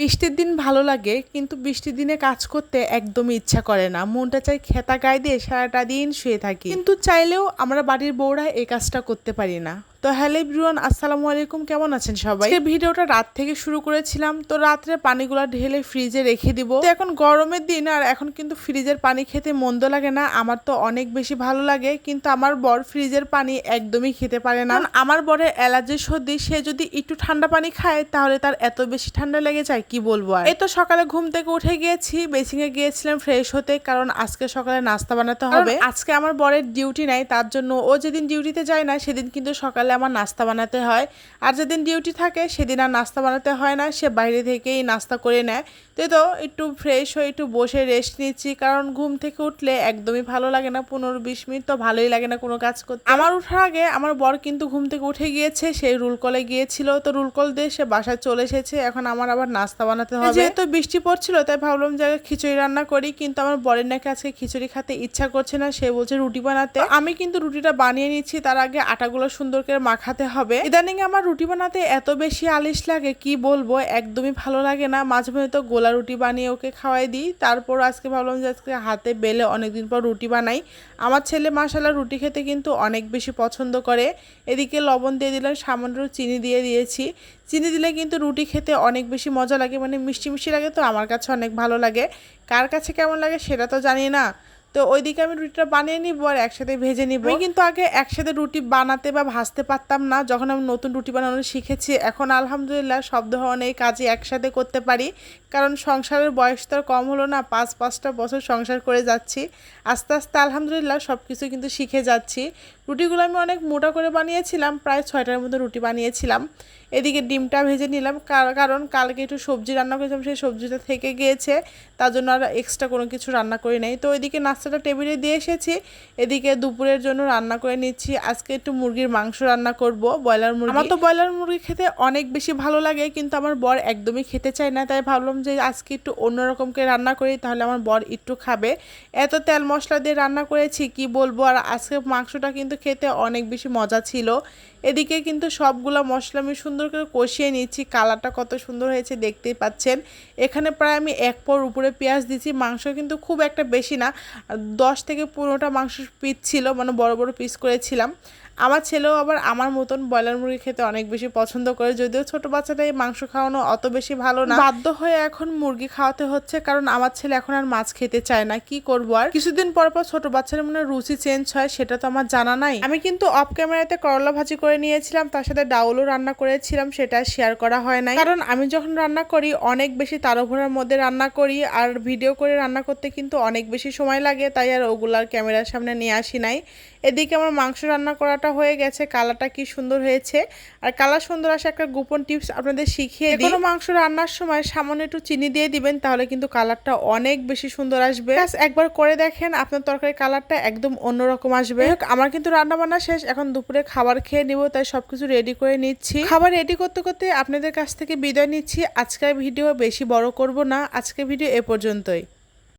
বৃষ্টির দিন ভালো লাগে, কিন্তু বৃষ্টির দিনে কাজ করতে একদমই ইচ্ছা করে না। মনটা চাই খেতা গায়ে দিয়ে সারাটা দিন শুয়ে থাকি। কিন্তু চাইলেও আমরা বাড়ির বউরা এই কাজটা করতে পারি না। তো হ্যালো এভরিওয়ান আসসালামু আলাইকুম কেমন আছেন সবাই? ভিডিওটা রাত থেকে শুরু করেছিলাম তো রাত্রে পানিগুলো ঢেলে ফ্রিজে রেখে দিব। তো এখন গরমের দিন আর এখন কিন্তু ফ্রিজের পানি খেতে মন্দ লাগে না আমার তো অনেক বেশি ভালো লাগে কিন্তু আমার বর ফ্রিজের পানি একদমই খেতে পারে না। আমার বরের অ্যালার্জি সর্দি সে যদি একটু ঠান্ডা পানি খায় তাহলে তার এত বেশি ঠান্ডা লেগে যায় কি বলব আর? এই তো সকালে ঘুম থেকে উঠে গিয়েছি বেসিংয়ে গিয়েছিলাম ফ্রেশ হতে কারণ আজকে সকালে নাস্তা বানাতে হবে। আজকে আমার বরের ডিউটি নাই তার জন্য ও যেদিন ডিউটিতে যায় না সেদিন কিন্তু সকালে আমার নাস্তা বানাতে হয়। আর যেদিন ডিউটি থাকে, সেদিন আর নাস্তা বানাতে হয় না। সে বাইরে থেকেই নাস্তা করে নেয়। তো তো, একটু ফ্রেশ হয়ে একটু বসে রেস্ট নিচ্ছি। কারণ ঘুম থেকে উঠলে একদমই ভালো লাগে না। পনেরো বিশ মিনিট তো ভালোই লাগে না কোনো কাজ করতে। আমার ওঠার আগে আমার বর কিন্তু ঘুম থেকে উঠে গিয়েছে। সেই রুল কলে গিয়েছিল। তো রুল কল দিয়ে সে বাসায় চলে এসেছে। এখন আমার আবার নাস্তা বানাতে হবে। যেহেতু বৃষ্টি পড়ছিল, তাই ভাবলাম যে খিচুড়ি রান্না করি। কিন্তু আমার বরের নাকি আজকে খিচুড়ি খাতে ইচ্ছা করছে না। সে বলছে রুটি বানাতে। আমি কিন্তু রুটিটা বানিয়ে নিচ্ছি। তার আগে আটাগুলো সুন্দর করে মাখাতে হবে। ইদানিং আমার রুটি বানাতে এত বেশি আলিশ লাগে, কি বলব? একদমই ভালো লাগে না। মাঝে মাঝে তো গোলা রুটি বানিয়ে ওকে খাওয়াই দিই। তারপর আজকে ভাবলাম যে আজকে হাতে বেলে অনেকদিন পর রুটি বানাই। আমার ছেলে মাসালা রুটি খেতে কিন্তু অনেক বেশি পছন্দ করে। এদিকে লবণ দিয়ে দিলাম, সামান্য চিনি দিয়ে দিয়েছি। চিনি দিলে কিন্তু রুটি খেতে অনেক বেশি মজা লাগে মানে মিষ্টি মিষ্টি লাগে তো, আমার কাছে অনেক ভালো লাগে। কার কাছে কেমন লাগে সেটা তো জানি না। তো ওইদিকে আমি রুটিটা বানিয়ে নিব আর একসাথে ভেজে নিব। আমি কিন্তু আগে একসাথে রুটি বানাতে বা ভাজতে পারতাম না। যখন আমি নতুন রুটি বানানো শিখেছি, এখন আলহামদুলিল্লাহ সব ধরনের কাজই একসাথে করতে পারি। কারণ সংসারের বয়স তো কম হলো না পাঁচ পাঁচটা বছর সংসার করে যাচ্ছি। আস্তে আস্তে আলহামদুলিল্লাহ সব কিছু কিন্তু শিখে যাচ্ছি। রুটিগুলো আমি অনেক মোটা করে বানিয়েছিলাম, প্রায় ছয়টার মতো রুটি বানিয়েছিলাম। এদিকে ডিমটা ভেজে নিলাম কারণ কালকে একটু সবজি রান্না করেছিলাম, সেই সবজিটা থেকে গিয়েছে, তার জন্য আর এক্সট্রা কোনো কিছু রান্না করি নাই। তো এদিকে নাস্তাটা টেবিলে দিয়ে এসেছি, এদিকে দুপুরের জন্য রান্না করে নিচ্ছি। আজকে একটু মুরগির মাংস রান্না করব, ব্রয়লার মুরগি। আমার তো ব্রয়লার মুরগি খেতে অনেক বেশি ভালো লাগে, কিন্তু আমার বর একদমই খেতে চায় না, তাই ভাবলাম যে আজকে একটু অন্যরকমকে রান্না করি, তাহলে আমার বর একটু খাবে। এত তেল মশলা দিয়ে রান্না করেছি, কি বলব? আর আজকে মাংসটা কিন্তু খেতে অনেক বেশি মজা ছিল। এদিকে কিন্তু সবগুলো মশলা আমি সুন্দর করে কষিয়ে নিচ্ছি। কালারটা কত সুন্দর হয়েছে দেখতেই পাচ্ছেন। এখানে প্রায় আমি এক পর উপরে পেঁয়াজ দিচ্ছি। মাংস কিন্তু খুব একটা বেশি না। দশ থেকে পনেরোটা মাংস পিস ছিল মানে বড় বড় পিস করেছিলাম। আমার ছেলেও আবার আমার মতন ব্রয়লার মুরগি খেতে অনেক বেশি পছন্দ করে, যদিও ছোট বাচ্চাটা এই মাংস খাওয়ানো অত বেশি ভালো না। বাধ্য হয়ে এখন মুরগি খাওয়াতে হচ্ছে, কারণ আমার ছেলে এখন আর মাছ খেতে চায় না, কি করব আর? কিছুদিন পর পর ছোট বাচ্চার মনে রুচি চেঞ্জ হয়, সেটা তো আমার জানা নাই। আমি কিন্তু অফ ক্যামেরাতে করলা ভাজি করে নিয়েছিলাম, তার সাথে ডাউলও রান্না করেছিলাম, সেটা শেয়ার করা হয় নাই। কারণ আমি যখন রান্না করি, অনেক বেশি তাড়াহুড়ার মধ্যে রান্না করি, আর ভিডিও করে রান্না করতে কিন্তু অনেক বেশি সময় লাগে, তাই আর ওগুলার ক্যামেরার সামনে নিয়ে আসি নাই। এদিকে আমার মাংস রান্না করাটা হয়ে গেছে কালারটা কি সুন্দর হয়েছে। আর কালার সুন্দর আসে একটা গোপন টিপস আপনাদের শিখিয়ে কোনো মাংস রান্নার সময় সামান্য একটু চিনি দিয়ে দিবেন তাহলে কিন্তু কালারটা অনেক বেশি সুন্দর আসবে। একবার করে দেখেন আপনার তরকারি কালারটা একদম অন্যরকম আসবে। আমার কিন্তু রান্না বান্না শেষ এখন দুপুরে খাবার খেয়ে নিব তাই সবকিছু রেডি করে নিচ্ছি। খাবার রেডি করতে করতে আপনাদের কাছ থেকে বিদায় নিচ্ছি। আজকের ভিডিও বেশি বড় করব না আজকের ভিডিও এ পর্যন্তই।